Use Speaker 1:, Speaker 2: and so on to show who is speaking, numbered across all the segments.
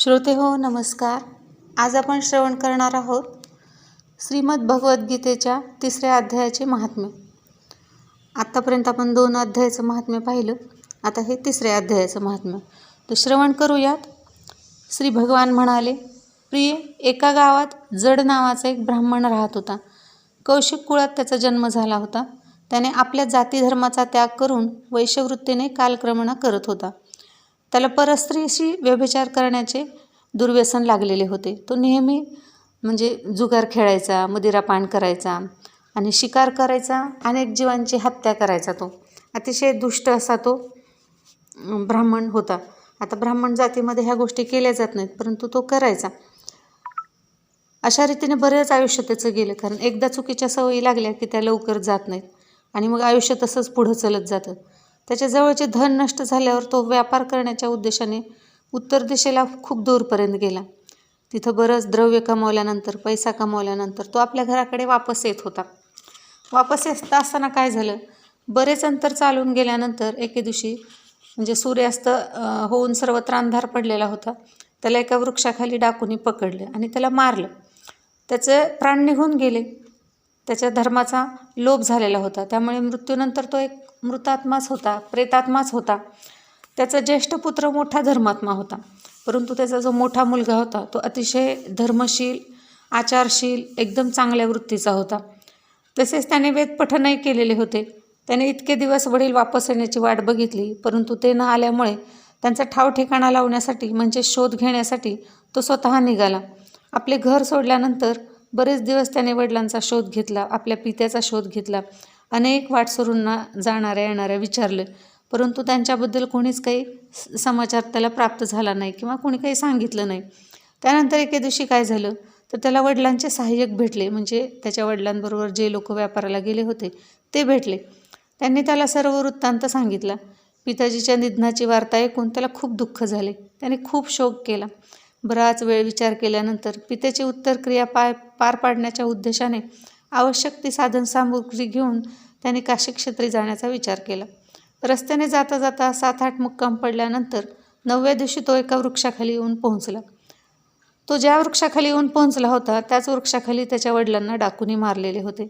Speaker 1: श्रोते हो नमस्कार. आज आपण श्रवण करणार आहोत श्रीमद भगवद्गीतेच्या तिसऱ्या अध्यायाचे महात्म्य. आत्तापर्यंत आपण दोन अध्यायाचं महात्म्य पाहिलं. आता हे तिसऱ्या अध्यायाचं महात्म्य. तर श्रवण करूयात. श्री भगवान म्हणाले प्रिय एका गावात जड नावाचा एक ब्राह्मण राहत होता. कौशिक कुळात त्याचा जन्म झाला होता. त्याने आपल्या जाती धर्माचा त्याग करून वैश्यवृत्तीने कालक्रमणा करत होता. त्याला परस्त्रीशी व्यभिचार करण्याचे दुर्व्यसन लागलेले होते. तो नेहमी म्हणजे जुगार खेळायचा मदिरापान करायचा आणि शिकार करायचा अनेक जीवांची हत्या करायचा तो. अतिशय दुष्ट असा तो ब्राह्मण होता. आता ब्राह्मण जातीमध्ये ह्या गोष्टी केल्या जात नाहीत परंतु तो करायचा. अशा रीतीने बरेच आयुष्य त्याचं गेलं कारण एकदा चुकीच्या सवयी लागल्या की त्या लवकर जात नाहीत आणि मग आयुष्य तसंच पुढं चलत जातं. त्याच्या जवळचे धन नष्ट झाल्यावर तो व्यापार करण्याच्या उद्देशाने उत्तर दिशेला खूप दूरपर्यंत गेला. तिथं बरंच द्रव्य कमावल्यानंतर पैसा कमावल्यानंतर तो आपल्या घराकडे वापस येत होता. वापस येत असताना काय झालं? बरेच अंतर चालून गेल्यानंतर एके दिवशी म्हणजे सूर्यास्त होऊन सर्वत्र अंधार पडलेला होता. त्याला एका वृक्षाखाली डाकूनी पकडलं आणि त्याला मारलं. त्याचे प्राण निघून गेले. त्याच्या धर्माचा लोभ झालेला होता. त्यामुळे मृत्यूनंतर तो एक मृतात्माच होता प्रेतात्माच होता. त्याचा ज्येष्ठ पुत्र मोठा धर्मात्मा होता. परंतु त्याचा जो मोठा मुलगा होता तो अतिशय धर्मशील आचारशील एकदम चांगल्या वृत्तीचा होता. तसेच त्याने वेदपठनही केलेले होते. त्याने इतके दिवस वडील वापस येण्याची वाट बघितली परंतु ते न आल्यामुळे त्यांचा ठाव ठिकाणा लावण्यासाठी म्हणजे शोध घेण्यासाठी तो स्वतः निघाला. आपले घर सोडल्यानंतर बरेच दिवस त्याने वडिलांचा शोध घेतला आपल्या पित्याचा शोध घेतला. अनेक वाटसरूंना जाणाऱ्या येणाऱ्या विचारले. परंतु त्यांच्याबद्दल कोणीच काही स- समाचार त्याला प्राप्त झाला नाही किंवा कोणी काही सांगितलं नाही. त्यानंतर एके दिवशी काय झालं? तर त्याला वडिलांचे सहाय्यक भेटले. म्हणजे त्याच्या वडिलांबरोबर जे लोक व्यापाराला गेले होते ते भेटले. त्यांनी त्याला सर्व वृत्तांत सांगितला. पिताजीच्या निधनाची वार्ता ऐकून त्याला खूप दुःख झाले. त्याने खूप शोक केला. बराच वेळ विचार केल्यानंतर पित्याची उत्तर क्रिया पाय पार पाडण्याच्या उद्देशाने आवश्यक ती साधन सामुग्री घेऊन त्याने काशीक्षेत्री जाण्याचा विचार केला. रस्त्याने जाता जाता सात आठ मुक्काम पडल्यानंतर नवव्या दिवशी तो एका वृक्षाखाली येऊन पोहोचला. तो ज्या वृक्षाखाली येऊन पोहोचला होता त्याच वृक्षाखाली त्याच्या वडिलांना डाकूनी मारलेले होते.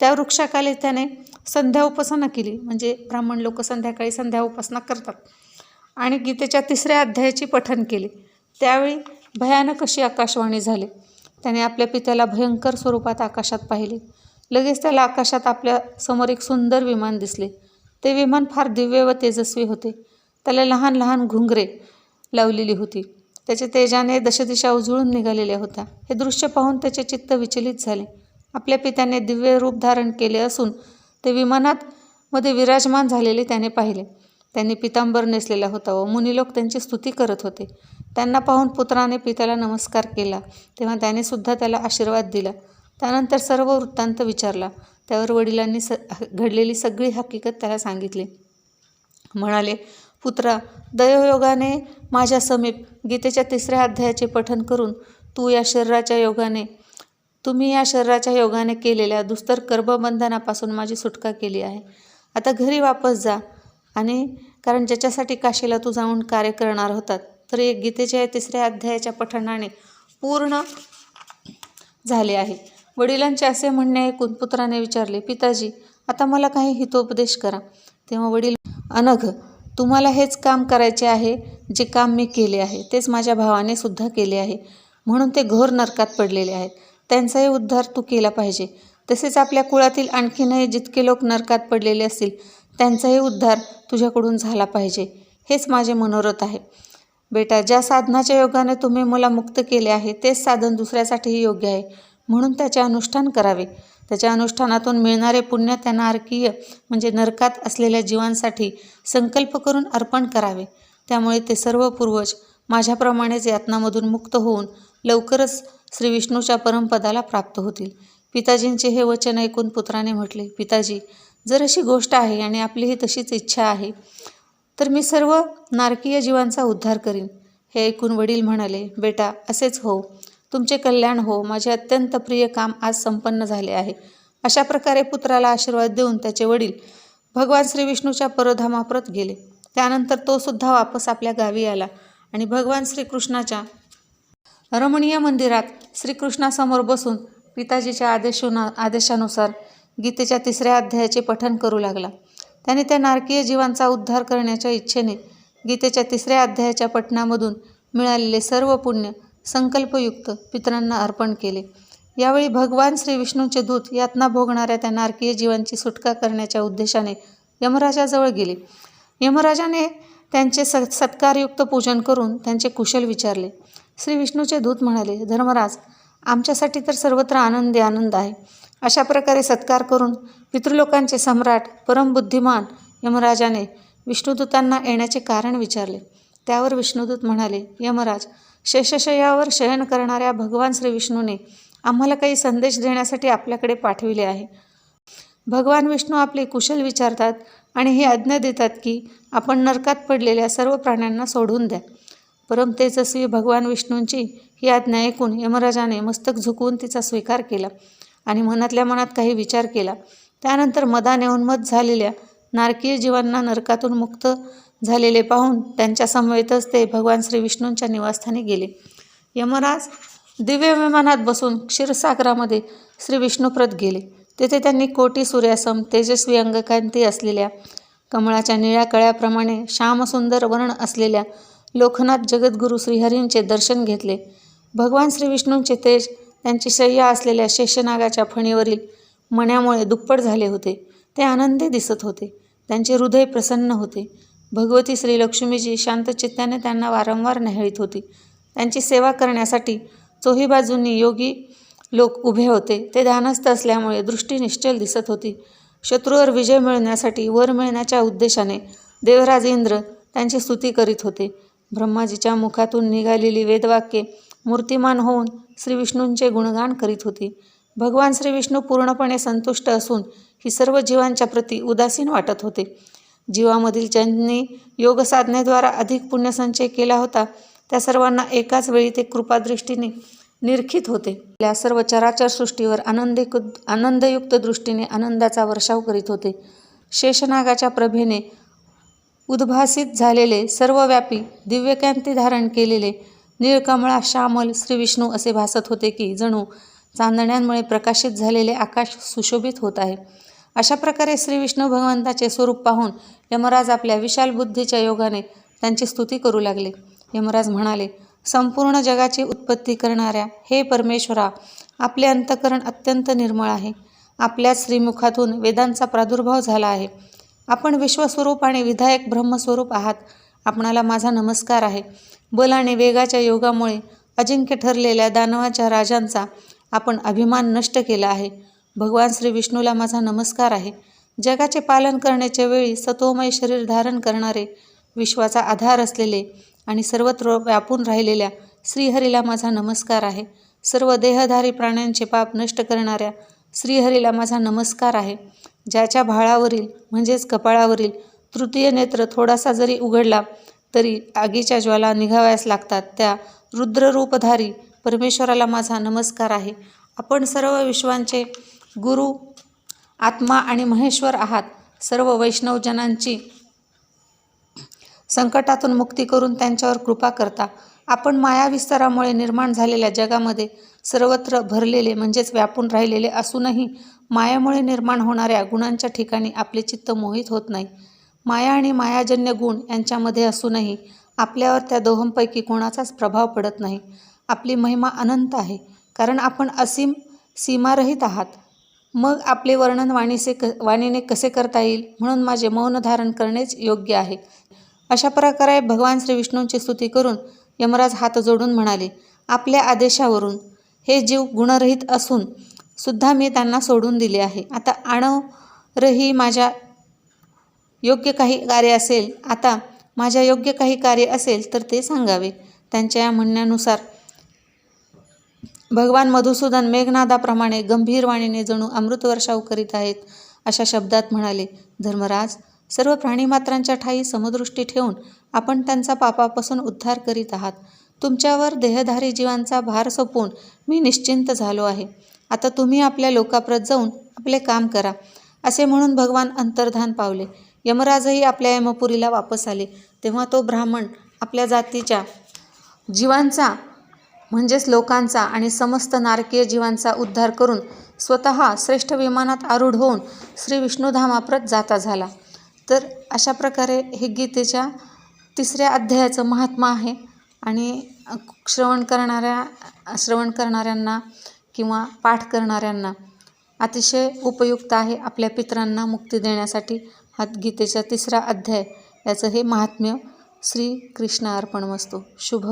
Speaker 1: त्या वृक्षाखाली त्याने संध्या उपासना केली म्हणजे ब्राह्मण लोक संध्याकाळी संध्या उपासना करतात आणि गीतेच्या तिसऱ्या अध्यायाची पठन केले. त्यावेळी भयानक अशी आकाशवाणी झाली. त्याने आपल्या पित्याला भयंकर स्वरूपात आकाशात पाहिले. लगेच त्याला आकाशात आपल्यासमोर एक सुंदर विमान दिसले. ते विमान फार दिव्य व तेजस्वी होते. त्याला लहान लहान घुंगरे लावलेली होती. त्याच्या तेजाने दशदिशा उजळून निघालेल्या होत्या. हे दृश्य पाहून त्याचे चित्त विचलित झाले. आपल्या पित्याने दिव्य रूप धारण केले असून ते विमानात मध्ये विराजमान झालेले त्याने पाहिले. त्यांनी पितांबर नेसलेला होता व मुनी लोक त्यांची स्तुती करत होते. त्यांना पाहून पुत्राने पित्याला नमस्कार केला. तेव्हा त्याने सुद्धा त्याला आशीर्वाद दिला. त्यानंतर सर्व वृत्तांत विचारला. त्यावर वडिलांनी स घडलेली सगळी हकीकत त्याला सांगितली. म्हणाले पुत्रा दयोयोगाने माझ्या समीप गीतेच्या तिसऱ्या अध्यायाचे पठन करून तू या शरीराच्या योगाने तुम्ही या शरीराच्या योगाने केलेल्या दुस्तर कर्मबंधनापासून माझी सुटका केली आहे. आता घरी वापस जा. आणि कारण ज्याच्यासाठी काशीला तू जाऊन कार्य करणार होतात तर एक गीतेच्या तिसऱ्या अध्यायाच्या पठणाने पूर्ण झाले आहे. वडिलांचे असे म्हणणे ऐकून पुत्राने विचारले पिताजी आता मला काही हितोपदेश करा. तेव्हा वडील अनघ तुम्हाला हेच काम करायचे आहे जे काम मी केले आहे तेच माझ्या भावाने सुद्धा केले आहे. म्हणून ते घोर नरकात पडलेले आहेत. त्यांचाही उद्धार तू केला पाहिजे. तसेच आपल्या कुळातील आणखीनही जितके लोक नरकात पडलेले असतील त्यांचाही उद्धार तुझ्याकडून झाला पाहिजे. हेच माझे मनोरथ आहे. बेटा ज्या साधनाच्या योगाने तुम्ही मला मुक्त केले आहे तेच साधन दुसऱ्यासाठीही योग्य आहे. म्हणून त्याचे अनुष्ठान करावे. त्याच्या अनुष्ठानातून मिळणारे पुण्य त्यांना अर्कीय म्हणजे नरकात असलेल्या जीवांसाठी संकल्प करून अर्पण करावे. त्यामुळे ते सर्व पूर्वज माझ्याप्रमाणेच यातनामधून मुक्त होऊन लवकरच श्री विष्णूच्या परमपदाला प्राप्त होतील. पिताजींचे हे वचन ऐकून पुत्राने म्हटले पिताजी जर अशी गोष्ट आहे आणि आपलीही तशीच इच्छा आहे तर मी सर्व नारकीय जीवांचा उद्धार करीन. हे ऐकून वडील म्हणाले बेटा असेच हो. तुमचे कल्याण हो. माझे अत्यंत प्रिय काम आज संपन्न झाले आहे अशा प्रकारे पुत्राला आशीर्वाद देऊन त्याचे वडील भगवान श्री विष्णूच्या परधामाप्रत गेले. त्यानंतर तो सुद्धा वापस आपल्या गावी आला आणि भगवान श्रीकृष्णाच्या रमणीय मंदिरात श्रीकृष्णासमोर बसून पिताजीच्या आदेशुना आदेशानुसार गीतेच्या तिसऱ्या अध्यायाचे पठन करू लागला. त्याने त्या नारकीय जीवांचा उद्धार करण्याच्या इच्छेने गीतेच्या तिसऱ्या अध्यायाच्या पठणामधून मिळालेले सर्व पुण्य संकल्पयुक्त पितरांना अर्पण केले. यावेळी भगवान श्री विष्णूंचे दूत यातना भोगणाऱ्या त्या नारकीय जीवांची सुटका करण्याच्या उद्देशाने यमराजाजवळ गेले. यमराजाने त्यांचे स सत्कारयुक्त पूजन करून त्यांचे कुशल विचारले. श्री विष्णूचे दूत म्हणाले धर्मराज आमच्यासाठी तर सर्वत्र आनंदी आनंद आहे. अशा प्रकारे सत्कार करून पितृलोकांचे सम्राट परमबुद्धिमान यमराजाने विष्णुदूतांना येण्याचे कारण विचारले. त्यावर विष्णुदूत म्हणाले यमराज शेषशयावर शयन करणाऱ्या भगवान श्री विष्णूने आम्हाला काही संदेश देण्यासाठी आपल्याकडे पाठविले आहे. भगवान विष्णू आपले कुशल विचारतात आणि ही आज्ञा देतात की आपण नरकात पडलेल्या सर्व प्राण्यांना सोडून द्या. परम तेजस्वी भगवान विष्णूंची ही आज्ञा ऐकून यमराजाने मस्तक झुकवून तिचा स्वीकार केला. आणि मनातल्या मनात काही विचार केला. त्यानंतर मदाने उन्मत झालेल्या नारकीय जीवांना नरकातून मुक्त झालेले पाहून त्यांच्या समवेतच ते भगवान श्री विष्णूंच्या निवासस्थानी गेले. यमराज दिव्य विमानात बसून क्षीरसागरामध्ये श्री विष्णुप्रत गेले. तेथे त्यांनी कोटी सूर्यासम तेजस्वी अंगकांती असलेल्या कमळाच्या निळ्या कळ्याप्रमाणे श्यामसुंदर वर्ण असलेल्या लोकनाथ जगद्गुरू श्रीहरींचे दर्शन घेतले. भगवान श्री विष्णूंचे तेज त्यांची शय्या असलेल्या शेषनागाच्या फणीवरील मण्यामुळे दुप्पट झाले होते. ते आनंदी दिसत होते. त्यांचे हृदय प्रसन्न होते. भगवती श्री लक्ष्मीजी शांतचित्ताने त्यांना वारंवार न्याहळीत होती. त्यांची सेवा करण्यासाठी चोही बाजूंनी योगी लोक उभे होते. ते ध्यानस्थ असल्यामुळे दृष्टी निश्चल दिसत होती. शत्रूवर विजय मिळवण्यासाठी वर मिळण्याच्या उद्देशाने देवराज इंद्र त्यांची स्तुती करीत होते. ब्रह्माजीच्या मुखातून निघालेली वेदवाक्ये मूर्तिमान होऊन श्री विष्णूंचे गुणगान करीत होती. भगवान श्री विष्णू पूर्णपणे संतुष्ट असून ही सर्व जीवांच्या प्रती उदासीन वाटत होते. जीवामधील ज्यांनी योगसाधनेद्वारा अधिक पुण्यसंचय केला होता त्या सर्वांना एकाच वेळी ते कृपादृष्टीने निरखित होते. त्या सर्व चराचर सृष्टीवर आनंदी आनंदयुक्त दृष्टीने आनंदाचा वर्षाव करीत होते. शेषनागाच्या प्रभेने उद्भासित झालेले सर्वव्यापी दिव्यकांती धारण केलेले निळकमळा श्यामल श्रीविष्णू असे भासत होते की जणू चांदण्यांमुळे प्रकाशित झालेले आकाश सुशोभित होत आहे. अशा प्रकारे श्रीविष्णू भगवंताचे स्वरूप पाहून यमराज आपल्या विशाल बुद्धीच्या योगाने त्यांची स्तुती करू लागले. यमराज म्हणाले संपूर्ण जगाची उत्पत्ती करणाऱ्या हे परमेश्वरा आपले अंतकरण अत्यंत निर्मळ आहे. आपल्या श्रीमुखातून वेदांचा प्रादुर्भाव झाला आहे. आपण विश्वस्वरूप आणि विधायक ब्रह्मस्वरूप आहात. आपणाला माझा नमस्कार आहे. बल आणि वेगाच्या योगामुळे अजिंक्य ठरलेल्या दानवाच्या राजांचा आपण अभिमान नष्ट केला आहे. भगवान श्री विष्णूला माझा नमस्कार आहे. जगाचे पालन करण्याच्या वेळी सतोमय शरीर धारण करणारे विश्वाचा आधार असलेले आणि सर्वत्र व्यापून राहिलेल्या श्रीहरीला माझा नमस्कार आहे. सर्व देहधारी प्राण्यांचे पाप नष्ट करणाऱ्या श्रीहरीला माझा नमस्कार आहे. ज्याच्या भाळावरील म्हणजेच कपाळावरील तृतीय नेत्र थोडासा जरी उघडला तरी आगीच्या ज्वाला निघाव्यास लागतात. त्या रुद्ररूपधारी परमेश्वराला माझा नमस्कार आहे. आपण सर्व विश्वांचे गुरु आत्मा आणि महेश्वर आहात. सर्व वैष्णवजनांची संकटातून मुक्ती करून त्यांच्यावर कृपा करता. आपण मायाविस्तारामुळे निर्माण झालेल्या जगामध्ये सर्वत्र भरलेले म्हणजेच व्यापून राहिलेले असूनही मायामुळे निर्माण होणाऱ्या गुणांच्या ठिकाणी आपले चित्त मोहित होत नाही. माया आणि मायाजन्य गुण यांच्यामध्ये असूनही आपल्यावर त्या दोहोंपैकी कोणाचाच प्रभाव पडत नाही. आपली महिमा अनंत आहे. कारण आपण असीम सीमारहित आहात. मग आपले वर्णन वाणीसे क वाणीने कसे करता येईल? म्हणून माझे मौन धारण करणेच योग्य आहे. अशा प्रकारे भगवान श्री विष्णूंची स्तुती करून यमराज हात जोडून म्हणाले आपल्या आदेशावरून हे जीव गुणरहित असून सुद्धा मी त्यांना सोडून दिले आहे. आता आणवरही माझ्या योग्य काही कार्य असेल आता माझ्या योग्य काही कार्य असेल तर ते सांगावे. त्यांच्या या म्हणण्यानुसार भगवान मधुसूदन मेघनादाप्रमाणे गंभीर वाणीने जणू अमृतवर्षाव करीत आहेत अशा शब्दात म्हणाले धर्मराज सर्व प्राणीमात्रांच्या ठाई समदृष्टी ठेवून आपण त्यांचा पापापासून उद्धार करीत आहात. तुमच्यावर देहधारी जीवांचा भार सोपवून मी निश्चिंत झालो आहे. आता तुम्ही आपल्या लोकाप्रत जाऊन आपले काम करा असे म्हणून भगवान अंतर्धान पावले. यमराजही आपल्या यमपुरीला वापस आले. तेव्हा तो ब्राह्मण आपल्या जातीच्या जीवांचा म्हणजेच लोकांचा आणि समस्त नारकीय जीवांचा उद्धार करून स्वतः श्रेष्ठ विमानात आरूढ होऊन श्री विष्णुधामाप्रत जाता झाला. तर अशा प्रकारे हे गीतेच्या तिसऱ्या अध्यायाचं महात्मा आहे आणि श्रवण करणाऱ्या श्रवण करणाऱ्यांना किंवा पाठ करणाऱ्यांना अतिशय उपयुक्त आहे आपल्या पितरांना मुक्ती देण्यासाठी. हा गीतेचा तिसरा अध्याय याचं हे महात्म्य श्री कृष्ण अर्पण वस्तू शुभ